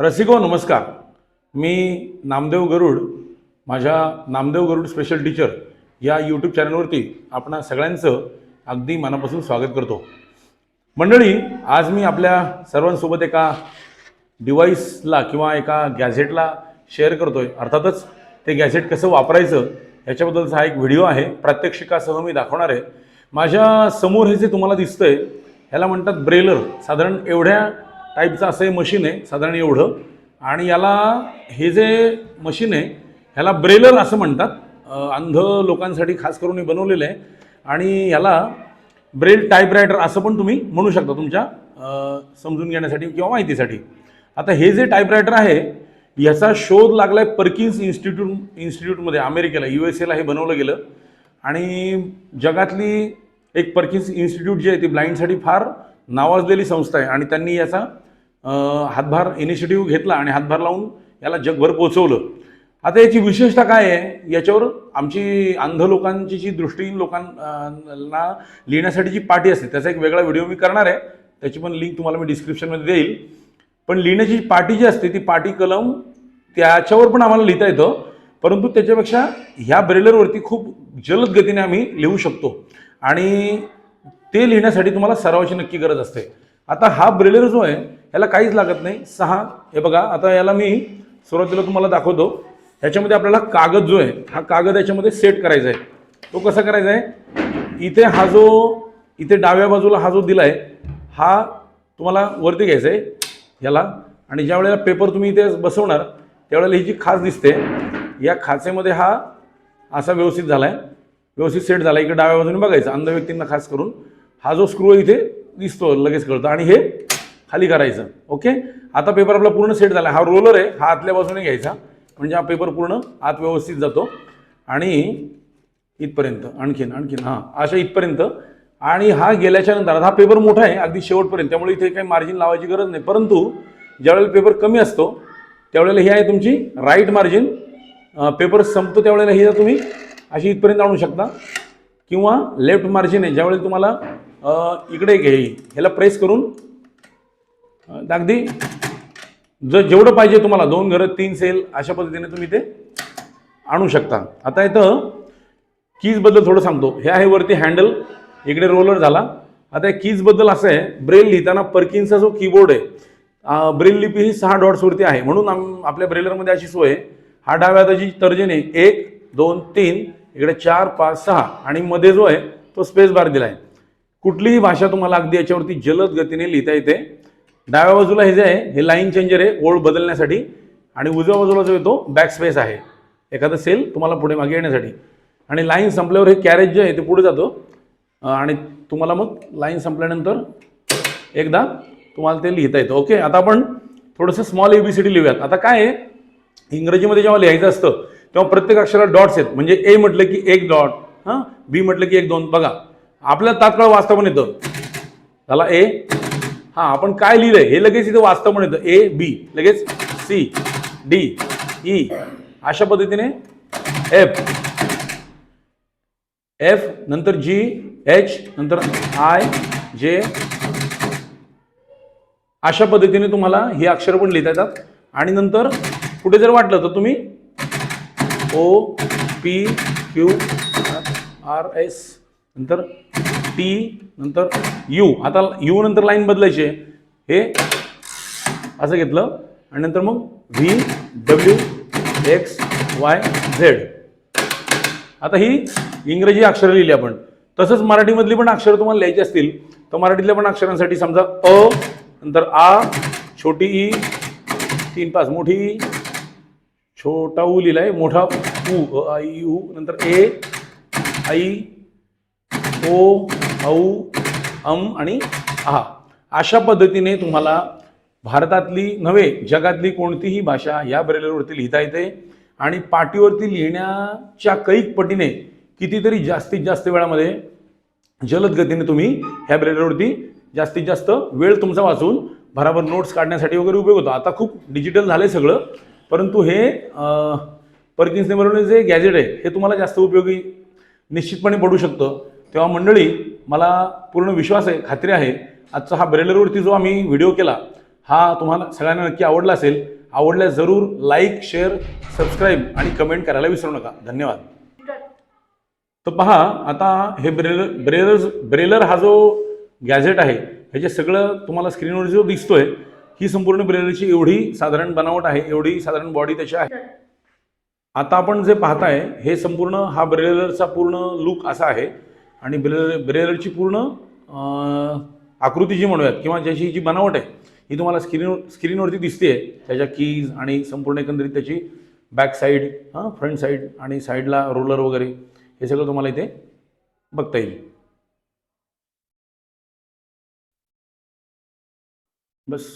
रसिको नमस्कार. मी नामदेव गरुड माझ्या Namdev Garud special teacher या यूट्यूब चॅनलवरती आपणा सगळ्यांचं अगदी मनापासून स्वागत करतो. मंडळी आज मी आपल्या सर्वांसोबत एका डिव्हाइसला किंवा एका गॅझेटला शेअर करतोय. अर्थातच ते गॅझेट कसं वापरायचं याच्याबद्दलचा हा एक व्हिडिओ आहे. प्रात्यक्षिकासह मी दाखवणार आहे. माझ्यासमोर हे जे तुम्हाला दिसतंय ह्याला म्हणतात ब्रेलर. साधारण एवढ्या टाईपचं असं हे मशीन आहे साधारण एवढं. आणि याला हे जे मशीन आहे ह्याला ब्रेलर असं म्हणतात. अंध लोकांसाठी खास करून हे बनवलेलं आहे. आणि ह्याला ब्रेल टाईपरायटर असं पण तुम्ही म्हणू शकता तुमच्या समजून घेण्यासाठी किंवा माहितीसाठी. आता हे जे टाईपरायटर आहे याचा शोध लागला आहे पर्किन्स इन्स्टिट्यूट इन्स्टिट्यूटमध्ये अमेरिकेला यू एस एला हे बनवलं गेलं. आणि जगातली एक पर्किन्स इन्स्टिट्यूट जी आहे ती ब्लाइंडसाठी फार नावाजलेली संस्था आहे. आणि त्यांनी याचा हातभार इनिशिएटिव्ह घेतला आणि हातभार लावून याला जगभर पोचवलं आता याची विशेषता काय आहे? याच्यावर आमची अंध लोकांची जी दृष्टीहीन लोकांना लिहिण्यासाठी जी पाटी असते त्याचा एक वेगळा व्हिडिओ मी करणार आहे. त्याची पण लिंक तुम्हाला मी डिस्क्रिप्शनमध्ये देईल. पण लिहिण्याची जी पाटी जी असते ती पाटी कलम त्याच्यावर पण आम्हाला लिहिता येतं. परंतु त्याच्यापेक्षा ह्या ब्रेलरवरती खूप जलद गतीने आम्ही लिहू शकतो. आणि ते लिहिण्यासाठी तुम्हाला सरावाची नक्की गरज असते. आता हा ब्रेलर जो आहे याला काहीच लागत नाही. सहा हे बघा आता याला मी सुरुवातीला तुम्हाला दाखवतो. ह्याच्यामध्ये आपल्याला कागद जो आहे हा कागद याच्यामध्ये सेट करायचा आहे. तो कसा करायचा आहे? इथे हा जो इथे डाव्या बाजूला हा जो दिला आहे हा तुम्हाला वरती घ्यायचा आहे याला. आणि ज्या वेळेला पेपर तुम्ही इथे बसवणार त्यावेळेला ही जी खाच दिसते या खाचेमध्ये हा असा व्यवस्थित झाला आहे व्यवस्थित सेट झाला इकडे डाव्या बाजूने बघायचं अंध व्यक्तींना खास करून. हा जो स्क्रू इथे दिसतो लगेच कळतं. आणि हे खाली करायचं. ओके आता पेपर आपला पूर्ण सेट झाला. हा रोलर आहे हा आतल्या बाजूने घ्यायचा. म्हणजे हा पेपर पूर्ण आत व्यवस्थित जातो. आणि इथपर्यंत आणखीन आणखीन हां अशा इथपर्यंत. आणि हा गेल्याच्यानंतर हा पेपर मोठा आहे अगदी शेवटपर्यंत. त्यामुळे इथे काही मार्जिन लावायची गरज नाही. परंतु ज्यावेळेला पेपर कमी असतो त्यावेळेला ही आहे तुमची राईट मार्जिन पेपर संपतो त्यावेळेला ही तुम्ही अशी इथपर्यंत आणू शकता. किंवा लेफ्ट मार्जिन आहे ज्यावेळेला तुम्हाला इकडे घे. ह्याला प्रेस करून. अगदी जर जेवढं पाहिजे तुम्हाला दोन घरं तीन सेल अशा पद्धतीने तुम्ही ते आणू शकता. आता इथं कीजबद्दल थोडं सांगतो. हे आहे वरती हँडल इकडे रोलर झाला. आता या कीजबद्दल असं आहे ब्रेल लिहिताना पर्किनचा जो कीबोर्ड आहे ब्रेल लिपी ही सहा डॉट्सवरती आहे. म्हणून आम आपल्या ब्रेलरमध्ये अशी सोय आहे. हा डाव्या हाताची तर्जनी एक दोन तीन इकडे चार पाच सहा आणि मध्ये जो आहे तो स्पेस बार दिला आहे. कुठलीही भाषा तुम्हाला अगदी याच्यावरती जलद गतीने लिहिता येते. डाव्या बाजूला हे जे आहे हे लाईन चेंजर आहे ओळ बदलण्यासाठी. आणि उजव्या बाजूला जो येतो बॅक स्पेस आहे. एखादं सेल तुम्हाला पुढे मागे येण्यासाठी. आणि लाईन संपल्यावर हे कॅरेज जे आहे ते पुढे जातो. आणि तुम्हाला मग लाईन संपल्यानंतर एकदा तुम्हाला ते लिहिता येतं. ओके आता आपण थोडंसं small A B C D लिहूयात. आता काय आहे? इंग्रजीमध्ये जेव्हा लिहायचं असतं तेव्हा प्रत्येक अक्षराला डॉट्स आहेत म्हणजे ए म्हटलं की एक डॉट हां? बी म्हटलं की एक दोन. बघा आपल्याला तात्काळ वाचता पण येतं. झाला ए हां आपण काय लिहिलंय? हे लगेच इथं वाचता पण येतं. ए बी लगेच सी डी ई अशा पद्धतीने एफ एफ नंतर जी एच नंतर आय जे अशा पद्धतीने तुम्हाला ही अक्षर पण लिहिता येतात. आणि नंतर कुठे जर वाटलं तर तुम्ही O P Q R S नंतर टी नंतर यू आता यू नंतर लाईन बदलायची आहे. हे असं घेतलं. आणि नंतर मग V W X Y Z आता ही इंग्रजी अक्षरं लिहिली आपण. तसंच मराठीमधली पण अक्षरं तुम्हाला लिहायची असतील तर मराठीतल्या पण अक्षरांसाठी समजा अ नंतर आ छोटी ई तीन पाच मोठी ई. छोटा ऊ लिहिलाय मोठा ऊ अ, यू नंतर ए आई ओ औ अम आणि आहा. अशा पद्धतीने तुम्हाला भारतातली नव्हे जगातली कोणतीही भाषा या ब्रेलरवरती लिहिता येते. आणि पाटीवरती लिहिण्याच्या कैक पटीने कितीतरी जास्तीत जास्त वेळामध्ये जलद गतीने तुम्ही ह्या ब्रेलरवरती जास्तीत जास्त वेळ तुमचा वाचून भराभर नोट्स काढण्यासाठी वगैरे उपयोग होतो. आता खूप डिजिटल झालं आहे सगळं. परंतु हे अं, पर्किन्सने बनवलेलं जे गॅजेट आहे हे तुम्हाला जास्त उपयोगी निश्चितपणे पडू शकतं. तेव्हा मंडळी मला पूर्ण विश्वास आहे खात्री आहे. आजचा हा ब्रेलरवरती जो आम्ही व्हिडिओ केला हा तुम्हाला सगळ्यांना नक्की आवडला असेल. आवडल्यास जरूर लाईक शेअर सबस्क्राईब आणि कमेंट करायला विसरू नका. धन्यवाद. तर पहा आता हे ब्रेलर ब्रेलर्स ब्रेलर हा जो गॅझेट आहे ह्याचे सगळं तुम्हाला स्क्रीनवर जो दिसतोय ही संपूर्ण ब्रेलरची एवढी साधारण बनावट आहे एवढी साधारण बॉडी त्याची आहे. आता आपण जे पाहताय हे संपूर्ण हा ब्रेलरचा पूर्ण लुक असा आहे. आणि ब्रेलर ब्रेलरची पूर्ण आकृती जी म्हणूयात किंवा ज्याची जी बनावट आहे ही तुम्हाला स्क्रीन स्क्रीनवरती दिसते आहे त्याच्या कीज आणि संपूर्ण एकंदरीत त्याची बॅक साईड हां फ्रंट साईड आणि साईडला रोलर वगैरे हे सगळं तुम्हाला इथे बघता येईल. बस.